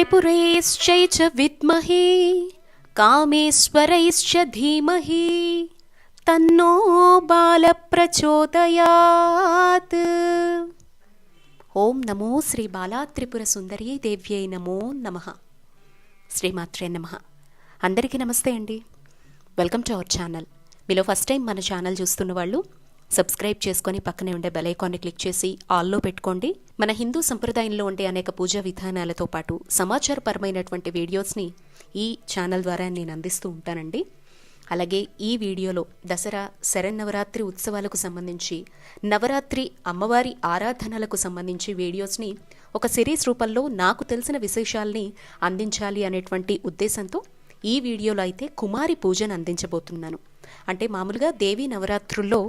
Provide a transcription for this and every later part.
त्रिपुरैश्चै च विद्महे कामेश्वरैश्च धीमहि तन्नो बालप्रचोदयात् ఓం నమో శ్రీ బాలా త్రిపుర సుందరి దేవ్యై నమో నమ శ్రీమాత్రే నమ అందరికీ నమస్తే అండి వెల్కమ్ టు అవర్ ఛానల్ మీలో ఫస్ట్ టైం మన ఛానల్ చూస్తున్న వాళ్ళు సబ్స్క్రైబ్ చేసుకొని పక్కనే ఉండే బెల్ ఐకాన్ని క్లిక్ చేసి ఆల్లో పెట్టుకోండి. మన హిందూ సంప్రదాయంలో ఉండే అనేక పూజా విధానాలతో పాటు సమాచారపరమైనటువంటి వీడియోస్ని ఈ ఛానల్ ద్వారా నేను అందిస్తూ ఉంటానండి. అలాగే ఈ వీడియోలో దసరా శరన్నవరాత్రి ఉత్సవాలకు సంబంధించి నవరాత్రి అమ్మవారి ఆరాధనలకు సంబంధించి వీడియోస్ని ఒక సిరీస్ రూపంలో నాకు తెలిసిన విశేషాల్ని అందించాలి అనేటువంటి ఉద్దేశంతో ఈ వీడియోలో అయితే కుమారి పూజను అందించబోతున్నాను. అంటే మామూలుగా దేవీ నవరాత్రుల్లో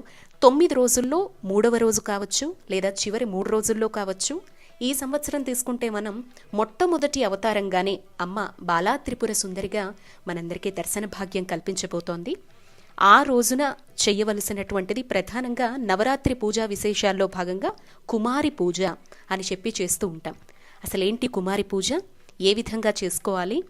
తొమ్మిది రోజుల్లో మూడవ రోజు కావచ్చు లేదా చివరి మూడు రోజుల్లో కావచ్చు ఈ సంవత్సరం తీసుకుంటే మనం మొట్టమొదటి అవతారంగానే అమ్మ బాలా త్రిపుర సుందరిగా మనందరికీ దర్శన భాగ్యం కల్పించబోతోంది. ఆ రోజున చేయవలసినటువంటిది ప్రధానంగా నవరాత్రి పూజా విశేషాల్లో భాగంగా కుమారి పూజ అని చెప్పి చేస్తూ ఉంటాం. అసలేంటి కుమారి పూజ? ఏ విధంగా చేసుకోవాలి?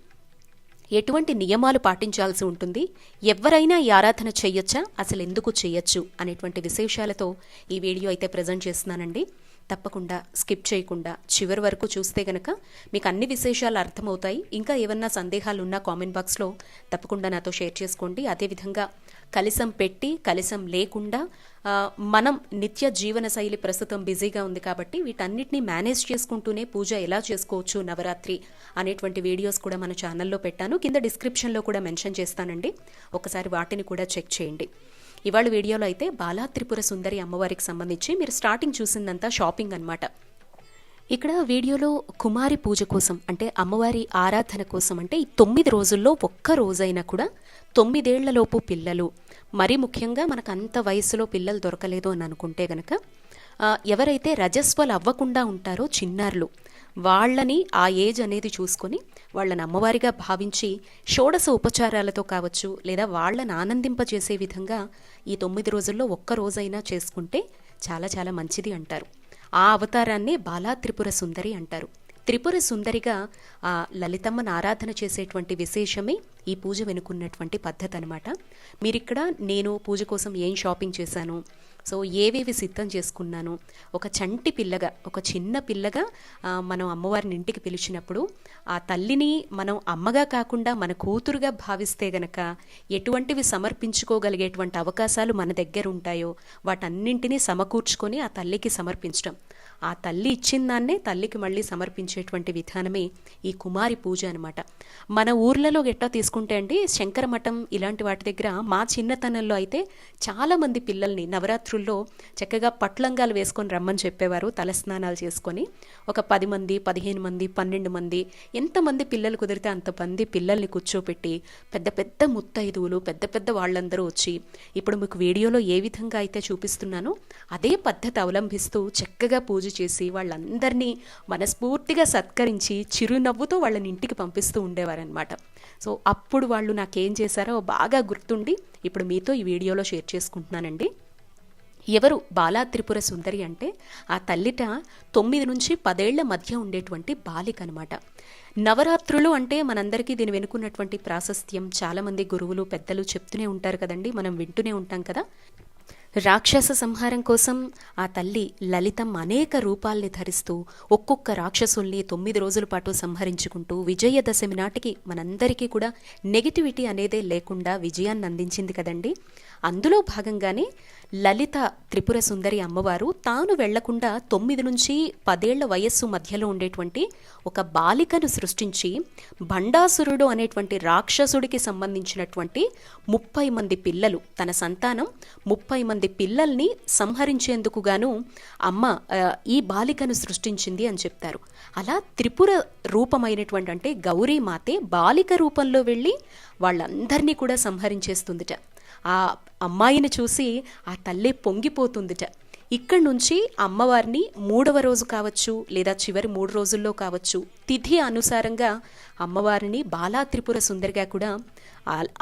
ఎటువంటి నియమాలు పాటించాల్సి ఉంటుంది? ఎవరైనా ఈ ఆరాధన చేయొచ్చా? అసలు ఎందుకు చేయొచ్చు? అనేటువంటి విశేషాలతో ఈ వీడియో అయితే ప్రజెంట్ చేస్తున్నానండి. తప్పకుండా స్కిప్ చేయకుండా చివరి వరకు చూస్తే గనక మీకు అన్ని విశేషాలు అర్థమవుతాయి. ఇంకా ఏమన్నా సందేహాలు ఉన్నా కామెంట్ బాక్స్లో తప్పకుండా నాతో షేర్ చేసుకోండి. అదేవిధంగా కలిసం పెట్టి కలిసం లేకుండా మనం నిత్య జీవన శైలి ప్రస్తుతం బిజీగా ఉంది కాబట్టి వీటన్నిటిని మేనేజ్ చేసుకుంటూనే పూజ ఎలా చేసుకోవచ్చు నవరాత్రి అనేటువంటి వీడియోస్ కూడా మన ఛానల్లో పెట్టాను. కింద డిస్క్రిప్షన్లో కూడా మెన్షన్ చేస్తానండి. ఒకసారి వాటిని కూడా చెక్ చేయండి. ఇవాళ వీడియోలో అయితే బాలా త్రిపుర సుందరి అమ్మవారికి సంబంధించి మీరు స్టార్టింగ్ చూసిందంతా షాపింగ్ అన్నమాట. ఇక్కడ వీడియోలో కుమారి పూజ కోసం అంటే అమ్మవారి ఆరాధన కోసం అంటే ఈ తొమ్మిది రోజుల్లో ఒక్క రోజైనా కూడా తొమ్మిదేళ్ళలోపు పిల్లలు మరీ ముఖ్యంగా మనకు అంత వయసులో పిల్లలు దొరకలేదు అని అనుకుంటే గనక ఎవరైతే రజస్వలు అవ్వకుండా ఉంటారో చిన్నారులు వాళ్ళని ఆ ఏజ్ అనేది చూసుకొని వాళ్ళని అమ్మవారిగా భావించి షోడశ ఉపచారాలతో కావచ్చు లేదా వాళ్ళని ఆనందింపజేసే విధంగా ఈ తొమ్మిది రోజుల్లో ఒక్క రోజైనా చేసుకుంటే చాలా చాలా మంచిది అంటారు. ఆ అవతారాన్నే బాలా త్రిపుర సుందరి అంటారు. త్రిపుర సుందరిగా ఆ లలితమ్మను ఆరాధన చేసేటువంటి విశేషమే ఈ పూజ వెనుకున్నటువంటి పద్ధతి అనమాట మీరిక్కడ నేను పూజ కోసం ఏం షాపింగ్ చేశాను? సో ఏవేవి సిద్ధం చేసుకున్నాను? ఒక చంటి పిల్లగా ఒక చిన్న పిల్లగా మనం అమ్మవారిని ఇంటికి పిలిచినప్పుడు ఆ తల్లిని మనం అమ్మగా కాకుండా మన కూతురుగా భావిస్తే గనక ఎటువంటివి సమర్పించుకోగలిగేటువంటి అవకాశాలు మన దగ్గర ఉంటాయో వాటన్నింటినీ సమకూర్చుకొని ఆ తల్లికి సమర్పించడం ఆ తల్లి ఇచ్చిన దాన్నే తల్లికి మళ్ళీ సమర్పించేటువంటి విధానమే ఈ కుమారి పూజ అనమాట మన ఊర్లలో ఎట్టా తీసుకుంటే అండి శంకర మఠం ఇలాంటి వాటి దగ్గర మా చిన్నతనంలో అయితే చాలామంది పిల్లల్ని నవరాత్రుల్లో చక్కగా పట్లంగాలు వేసుకొని రమ్మని చెప్పేవారు తలస్నానాలు చేసుకొని. ఒక పది మంది పదిహేను మంది పన్నెండు మంది ఎంతమంది పిల్లలు కుదిరితే అంతమంది పిల్లల్ని కూర్చోపెట్టి పెద్ద పెద్ద ముత్తైదువులు పెద్ద పెద్ద వాళ్ళందరూ వచ్చి ఇప్పుడు మీకు వీడియోలో ఏ విధంగా అయితే చూపిస్తున్నానో అదే పద్ధతి అవలంబిస్తూ చక్కగా పూజ చేసి వాళ్ళందరినీ మనస్ఫూర్తిగా సత్కరించి చిరునవ్వుతో వాళ్ళని ఇంటికి పంపిస్తూ ఉండేవారనమాట సో అప్పుడు వాళ్ళు నాకేం చేశారో బాగా గుర్తుండి ఇప్పుడు మీతో ఈ వీడియోలో షేర్ చేసుకుంటున్నానండి. ఎవరు బాలా త్రిపుర సుందరి అంటే ఆ తల్లిట తొమ్మిది నుంచి పదేళ్ళ మధ్య ఉండేటువంటి బాలిక అనమాట నవరాత్రులు అంటే మనందరికీ దీని వెనుకున్నటువంటి ప్రాశస్త్యం. చాలామంది గురువులు పెద్దలు చెప్తూనే ఉంటారు కదండి మనం వింటూనే ఉంటాం కదా. రాక్షస సంహారం కోసం ఆ తల్లి లలితం అనేక రూపాల్ని ధరిస్తూ ఒక్కొక్క రాక్షసుల్ని తొమ్మిది రోజుల పాటు సంహరించుకుంటూ విజయదశమి నాటికి మనందరికీ కూడా నెగిటివిటీ అనేదే లేకుండా విజయాన్ని అందించింది కదండి. అందులో భాగంగానే లలిత త్రిపుర సుందరి అమ్మవారు తాను వెళ్ళకుండా తొమ్మిది నుంచి పదేళ్ళ వయస్సు మధ్యలో ఉండేటువంటి ఒక బాలికను సృష్టించి భండాసురుడు అనేటువంటి రాక్షసుడికి సంబంధించినటువంటి ముప్పై మంది పిల్లలు తన సంతానం ముప్పై మంది పిల్లల్ని సంహరించేందుకు గాను అమ్మ ఈ బాలికను సృష్టించింది అని చెప్తారు. అలా త్రిపుర రూపమైనటువంటి అంటే గౌరీమాతే బాలిక రూపంలో వెళ్ళి వాళ్ళందరినీ కూడా సంహరించేస్తుందిట. ఆ అమ్మాయిని చూసి ఆ తల్లి పొంగిపోతుందిట. ఇక్కడి నుంచి అమ్మవారిని మూడవ రోజు కావచ్చు లేదా చివరి మూడు రోజుల్లో కావచ్చు తిథి అనుసారంగా అమ్మవారిని బాలా త్రిపుర సుందరిగా కూడా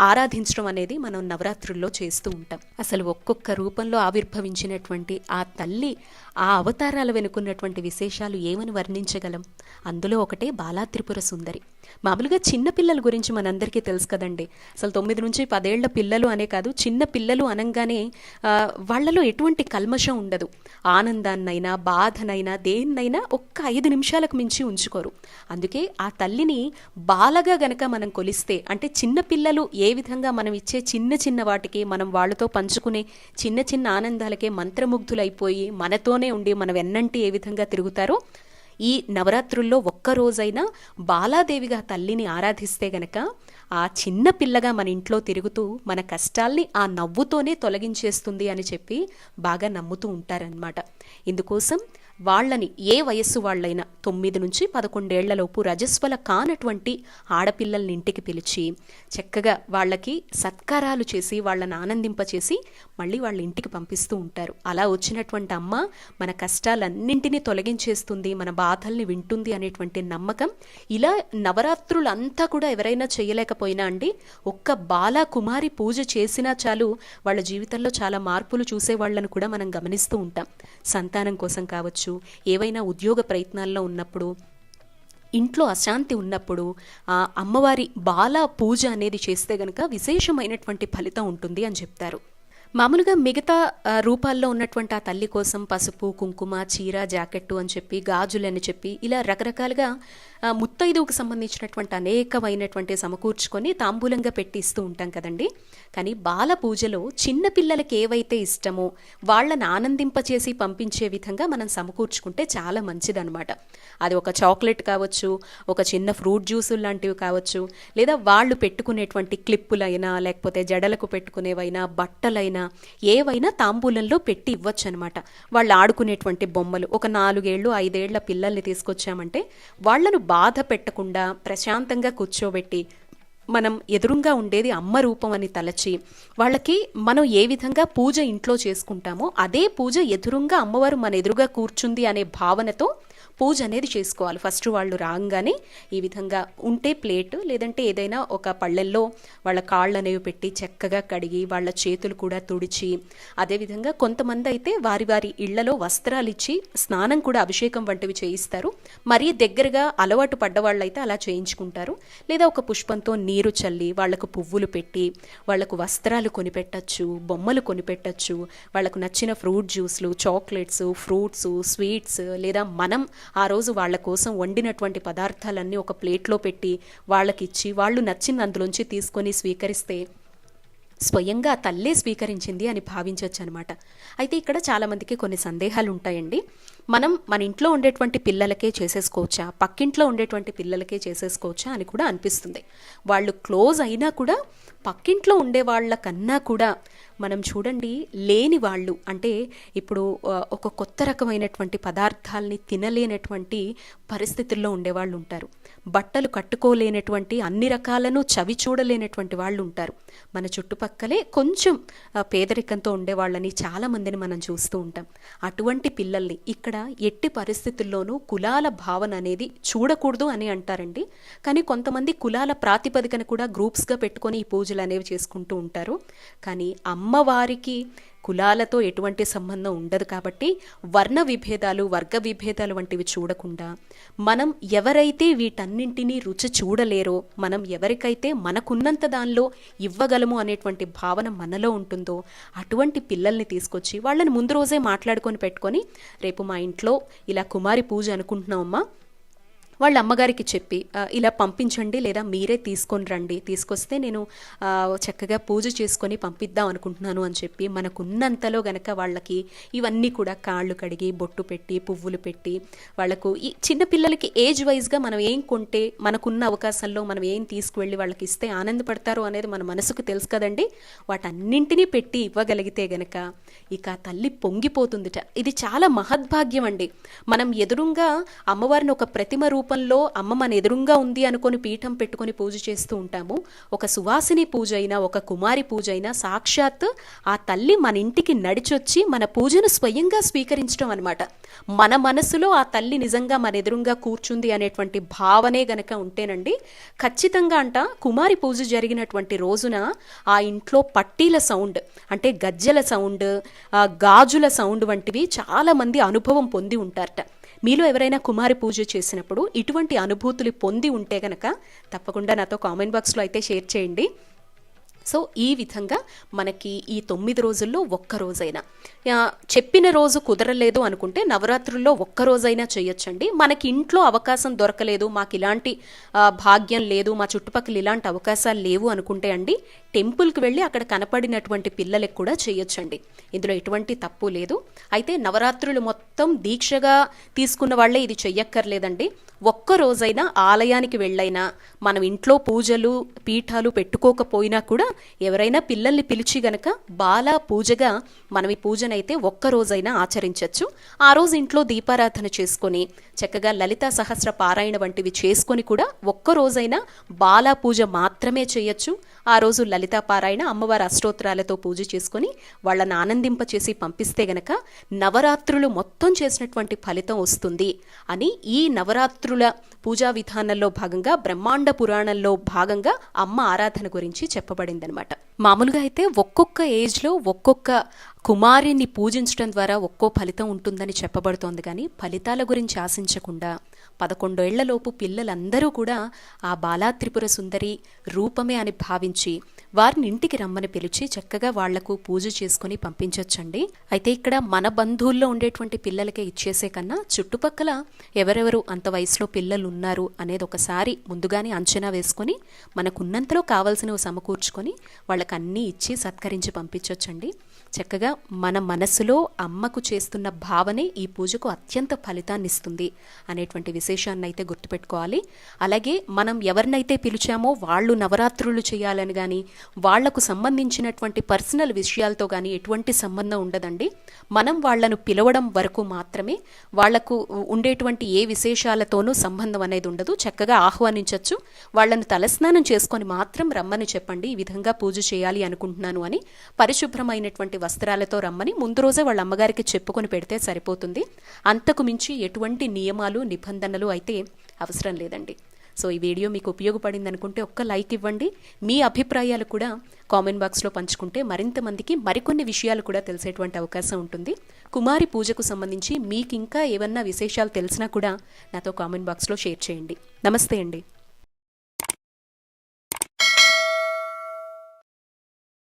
ఆరాధించడం అనేది మనం నవరాత్రుల్లో చేస్తూ ఉంటాం. అసలు ఒక్కొక్క రూపంలో ఆవిర్భవించినటువంటి ఆ తల్లి ఆ అవతారాల వెనుకున్నటువంటి విశేషాలు ఏమని వర్ణించగలం? అందులో ఒకటే బాలా త్రిపుర సుందరి. మామూలుగా చిన్న పిల్లల గురించి మనందరికీ తెలుసు కదండి. అసలు తొమ్మిది నుంచి పదేళ్ళ పిల్లలు అనే కాదు చిన్న పిల్లలు అనగానే వాళ్ళలో ఎటువంటి కల్మషం ఉండదు. ఆనందాన్నైనా బాధనైనా దేన్నైనా ఒక్క ఐదు నిమిషాలకు మించి ఉంచుకోరు. అందుకే ఆ తల్లిని బాలగా గనక మనం కొలిస్తే అంటే చిన్న పిల్లలు ఏ విధంగా మనం ఇచ్చే చిన్న చిన్న వాటికి మనం వాళ్ళతో పంచుకునే చిన్న చిన్న ఆనందాలకే మంత్రముగ్ధులైపోయి మనతో ఇంట్లోనే ఉండి మనం వెన్నంటి ఏ విధంగా తిరుగుతారో ఈ నవరాత్రుల్లో ఒక్క రోజైనా బాలాదేవిగా తల్లిని ఆరాధిస్తే గనక ఆ చిన్న పిల్లగా మన ఇంట్లో తిరుగుతూ మన కష్టాల్ని ఆ నవ్వుతోనే తొలగించేస్తుంది అని చెప్పి బాగా నమ్ముతూ ఉంటారనమాట ఇందుకోసం వాళ్ళని ఏ వయస్సు వాళ్ళైనా తొమ్మిది నుంచి పదకొండేళ్ళలోపు రజస్వల కానటువంటి ఆడపిల్లల్ని ఇంటికి పిలిచి చక్కగా వాళ్ళకి సత్కారాలు చేసి వాళ్ళని ఆనందింపచేసి మళ్ళీ వాళ్ళ ఇంటికి పంపిస్తూ ఉంటారు. అలా వచ్చినటువంటి అమ్మ మన కష్టాలన్నింటినీ తొలగించేస్తుంది మన బాధల్ని వింటుంది అనేటువంటి నమ్మకం. ఇలా నవరాత్రులంతా కూడా ఎవరైనా చేయలేకపోయినా అండి ఒక్క బాల కుమారి పూజ చేసినా చాలు వాళ్ళ జీవితంలో చాలా మార్పులు చూసే వాళ్ళను కూడా మనం గమనిస్తూ ఉంటాం. సంతానం కోసం కావచ్చు ఏవైనా ఉద్యోగ ప్రయత్నాల్లో ఉన్నప్పుడు ఇంట్లో అశాంతి ఉన్నప్పుడు ఆ అమ్మవారి బాల పూజ అనేది చేస్తే గనక విశేషమైనటువంటి ఫలితం ఉంటుంది అని చెప్తారు. మామూలుగా మిగతా రూపాల్లో ఉన్నటువంటి ఆ తల్లి కోసం పసుపు కుంకుమ చీర జాకెట్టు అని చెప్పి గాజులు అని చెప్పి ఇలా రకరకాలుగా ముత్తైదువుకు సంబంధించినటువంటి అనేకమైనటువంటి సమకూర్చుకొని తాంబూలంగా పెట్టి ఇస్తూ ఉంటాం కదండి. కానీ బాల పూజలో చిన్న పిల్లలకి ఏవైతే ఇష్టమో వాళ్ళని ఆనందింపచేసి పంపించే విధంగా మనం సమకూర్చుకుంటే చాలా మంచిదనమాట అది ఒక చాక్లెట్ కావచ్చు ఒక చిన్న ఫ్రూట్ జ్యూసులు లాంటివి కావచ్చు లేదా వాళ్ళు పెట్టుకునేటువంటి క్లిప్పులైనా లేకపోతే జడలకు పెట్టుకునేవైనా బట్టలైనా ఏవైనా తాంబూలంలో పెట్టి ఇవ్వచ్చు అనమాట వాళ్ళు ఆడుకునేటువంటి బొమ్మలు ఒక నాలుగేళ్ళు ఐదేళ్ళ పిల్లల్ని తీసుకొచ్చామంటే వాళ్ళను బాధ పెట్టకుండా ప్రశాంతంగా కూర్చోబెట్టి మనం ఎదురుగా ఉండేది అమ్మ రూపం అని తలచి వాళ్ళకి మనం ఏ విధంగా పూజ ఇంట్లో చేసుకుంటామో అదే పూజ ఎదురుగా అమ్మవారు మన ఎదురుగా కూర్చుంది అనే భావనతో పూజ అనేది చేసుకోవాలి. ఫస్ట్ వాళ్ళు రాగానే ఈ విధంగా ఉంటే ప్లేట్ లేదంటే ఏదైనా ఒక పళ్ళల్లో వాళ్ళ కాళ్ళు అనేవి పెట్టి చక్కగా కడిగి వాళ్ళ చేతులు కూడా తుడిచి అదేవిధంగా కొంతమంది అయితే వారి వారి ఇళ్ళలో వస్త్రాలు ఇచ్చి స్నానం కూడా అభిషేకం వంటివి చేయిస్తారు. మరీ దగ్గరగా అలవాటు పడ్డవాళ్ళైతే అలా చేయించుకుంటారు. లేదా ఒక పుష్పంతో నీరు చల్లి వాళ్ళకు పువ్వులు పెట్టి వాళ్ళకు వస్త్రాలు కొనిపెట్టచ్చు బొమ్మలు కొనిపెట్టచ్చు వాళ్ళకు నచ్చిన ఫ్రూట్ జ్యూస్లు చాక్లెట్స్ ఫ్రూట్స్ స్వీట్స్ లేదా మనం ఆ రోజు వాళ్ళ కోసం వండినటువంటి పదార్థాలన్నీ ఒక ప్లేట్లో పెట్టి వాళ్ళకిచ్చి వాళ్ళు నచ్చిన అందులోంచి తీసుకొని స్వీకరిస్తే స్వయంగా తల్లే స్వీకరించింది అని భావించవచ్చు అనమాట అయితే ఇక్కడ చాలామందికి కొన్ని సందేహాలు ఉంటాయండి మనం మన ఇంట్లో ఉండేటువంటి పిల్లలకే చేసేసుకోవచ్చా? పక్కింట్లో ఉండేటువంటి పిల్లలకే చేసేసుకోవచ్చా అని కూడా అనిపిస్తుంది. వాళ్ళు క్లోజ్ అయినా కూడా పక్కింట్లో ఉండే వాళ్ళ కన్నా కూడా మనం చూడండి లేని వాళ్ళు అంటే ఇప్పుడు ఒక కొత్త రకమైనటువంటి పదార్థాల్ని తినలేనటువంటి పరిస్థితుల్లో ఉండేవాళ్ళు ఉంటారు. బట్టలు కట్టుకోలేనటువంటి అన్ని రకాలను చవి చూడలేనటువంటి వాళ్ళు ఉంటారు. మన చుట్టుపక్కలే కొంచెం పేదరికంతో ఉండేవాళ్ళని చాలా మందిని మనం చూస్తూ ఉంటాం. అటువంటి పిల్లల్ని ఇక్కడ ఎట్టి పరిస్థితుల్లోనూ కులాల భావన అనేది చూడకూడదు అని అంటారండి. కానీ కొంతమంది కులాల ప్రాతిపదికన కూడా గ్రూప్స్గా పెట్టుకొని ఈ పూజలు అనేవి చేసుకుంటూ ఉంటారు. కానీ అమ్మవారికి కులాలతో ఎటువంటి సంబంధం ఉండదు కాబట్టి వర్ణ విభేదాలు వర్గ విభేదాలు వంటివి చూడకుండా మనం ఎవరైతే వీటన్నింటినీ రుచి చూడలేరో మనం ఎవరికైతే మనకున్నంత దానిలో ఇవ్వగలము అనేటువంటి భావన మనలో ఉంటుందో అటువంటి పిల్లల్ని తీసుకొచ్చి వాళ్ళని ముందు రోజే మాట్లాడుకొని పెట్టుకొని రేపు మా ఇంట్లో ఇలా కుమారి పూజ అనుకుంటున్నామమ్మా వాళ్ళ అమ్మగారికి చెప్పి ఇలా పంపించండి లేదా మీరే తీసుకొని రండి. తీసుకొస్తే నేను చక్కగా పూజ చేసుకొని పంపిద్దాం అనుకుంటున్నాను అని చెప్పి మనకున్నంతలో గనక వాళ్ళకి ఇవన్నీ కూడా కాళ్ళు కడిగి బొట్టు పెట్టి పువ్వులు పెట్టి వాళ్ళకు ఈ చిన్నపిల్లలకి ఏజ్ వైజ్గా మనం ఏం కొంటే మనకున్న అవకాశాల్లో మనం ఏం తీసుకువెళ్ళి వాళ్ళకి ఇస్తే ఆనందపడతారు అనేది మన మనసుకు తెలుసు కదండి. వాటన్నింటినీ పెట్టి ఇవ్వగలిగితే గనక ఇక తల్లి పొంగిపోతుందిట. ఇది చాలా మహద్భాగ్యం అండి. మనం ఎదురుగా అమ్మవారిని ఒక ప్రతిమ రూపం రూపంలో అమ్మ మన ఎదురుంగా ఉంది అనుకొని పీఠం పెట్టుకొని పూజ చేస్తూ ఉంటాము. ఒక సువాసిని పూజ అయినా ఒక కుమారి పూజ అయినా సాక్షాత్ ఆ తల్లి మన ఇంటికి నడిచొచ్చి మన పూజను స్వయంగా స్వీకరించడం అనమాట మన మనసులో ఆ తల్లి నిజంగా మన ఎదురుంగా కూర్చుంది అనేటువంటి భావనే గనక ఉంటేనండి ఖచ్చితంగా అంట కుమారి పూజ జరిగినటువంటి రోజున ఆ ఇంట్లో పట్టీల సౌండ్ అంటే గజ్జెల సౌండ్ గాజుల సౌండ్ వంటివి చాలామంది అనుభవం పొంది ఉంటారట. మీలో ఎవరైనా కుమారి పూజ చేసినప్పుడు ఇటువంటి అనుభూతులు పొంది ఉంటే గనక తప్పకుండా నాతో కామెంట్ బాక్స్లో అయితే షేర్ చేయండి. సో ఈ విధంగా మనకి ఈ తొమ్మిది రోజుల్లో ఒక్క రోజైనా. చెప్పిన రోజు కుదరలేదు అనుకుంటే నవరాత్రుల్లో ఒక్క రోజైనా చేయొచ్చండి. మనకి ఇంట్లో అవకాశం దొరకలేదు మాకు ఇలాంటి భాగ్యం లేదు మా చుట్టుపక్కల ఇలాంటి అవకాశాలు లేవు అనుకుంటే అండి టెంపుల్కి వెళ్ళి అక్కడ కనపడినటువంటి పిల్లలకు కూడా చేయొచ్చండి. ఇందులో ఎటువంటి తప్పు లేదు. అయితే నవరాత్రులు మొత్తం దీక్షగా తీసుకున్న వాళ్ళే ఇది చెయ్యక్కర్లేదండి. ఒక్క రోజైనా ఆలయానికి వెళ్ళైనా మనం ఇంట్లో పూజలు పీఠాలు పెట్టుకోకపోయినా కూడా ఎవరైనా పిల్లల్ని పిలిచి గనక బాలా పూజగా మనం ఈ పూజనైతే ఒక్క రోజైనా ఆచరించవచ్చు ఆ రోజు ఇంట్లో దీపారాధన చేసుకొని చక్కగా లలితా సహస్ర పారాయణ వంటివి చేసుకొని కూడా ఒక్క రోజైనా బాలా పూజ మాత్రమే చేయొచ్చు. ఆ రోజు లలిత లలితాపారాయణ అమ్మవారి అష్టోత్తరాలతో పూజ చేసుకుని వాళ్ళని ఆనందింపచేసి పంపిస్తే గనక నవరాత్రులు మొత్తం చేసినటువంటి ఫలితం వస్తుంది అని ఈ నవరాత్రుల పూజా విధానంలో భాగంగా బ్రహ్మాండ పురాణంలో భాగంగా అమ్మ ఆరాధన గురించి చెప్పబడిందనమాట మామూలుగా అయితే ఒక్కొక్క ఏజ్లో ఒక్కొక్క కుమారిని పూజించడం ద్వారా ఒక్కో ఫలితం ఉంటుందని చెప్పబడుతోంది కానీ ఫలితాల గురించి ఆశించకుండా పదకొండేళ్ళలోపు పిల్లలందరూ కూడా ఆ బాలాత్రిపుర సుందరి రూపమే అని భావించి వారిని ఇంటికి రమ్మని పిలిచి చక్కగా వాళ్ళకు పూజ చేసుకుని పంపించవచ్చండి అయితే ఇక్కడ మన బంధువుల్లో ఉండేటువంటి పిల్లలకే ఇచ్చేసే కన్నా చుట్టుపక్కల ఎవరెవరు అంత వయసులో పిల్లలు ఉన్నారు అనేది ఒకసారి ముందుగానే అంచనా వేసుకొని మనకున్నంతలో కావాల్సినవి సమకూర్చుకొని వాళ్ళకి అన్నీ ఇచ్చి సత్కరించి పంపించవచ్చండి చక్కగా మన మనసులో అమ్మకు చేస్తున్న భావనే ఈ పూజకు అత్యంత ఫలితాన్ని ఇస్తుంది అనేటువంటి విశేషాన్ని అయితే గుర్తుపెట్టుకోవాలి. అలాగే మనం ఎవరినైతే పిలిచామో వాళ్ళు నవరాత్రులు చేయాలని కానీ వాళ్ళకు సంబంధించినటువంటి పర్సనల్ విషయాలతో కానీ ఎటువంటి సంబంధం ఉండదండి. మనం వాళ్ళను పిలవడం వరకు మాత్రమే వాళ్ళకు ఉండేటువంటి ఏ విశేషాలతోనూ సంబంధం అనేది ఉండదు. చక్కగా ఆహ్వానించవచ్చు వాళ్ళను తలస్నానం చేసుకొని మాత్రం రమ్మని చెప్పండి. ఈ విధంగా పూజ చేయాలి అనుకుంటున్నాను అని పరిశుభ్రమైనటువంటి వస్త్రాలతో రమ్మని ముందు రోజే వాళ్ళ అమ్మగారికి చెప్పుకొని పెడితే సరిపోతుంది. అంతకు మించి ఎటువంటి నియమాలు నిబంధనలు అయితే అవసరం లేదండి. సో ఈ వీడియో మీకు ఉపయోగపడింది అనుకుంటే ఒక్క లైక్ ఇవ్వండి. మీ అభిప్రాయాలు కూడా కామెంట్ బాక్స్లో పంచుకుంటే మరింత మందికి మరికొన్ని విషయాలు కూడా తెలిసేటువంటి అవకాశం ఉంటుంది. కుమారి పూజకు సంబంధించి మీకు ఇంకా ఏమన్నా విశేషాలు తెలిసినా కూడా నాతో కామెంట్ బాక్స్లో షేర్ చేయండి. నమస్తే అండి.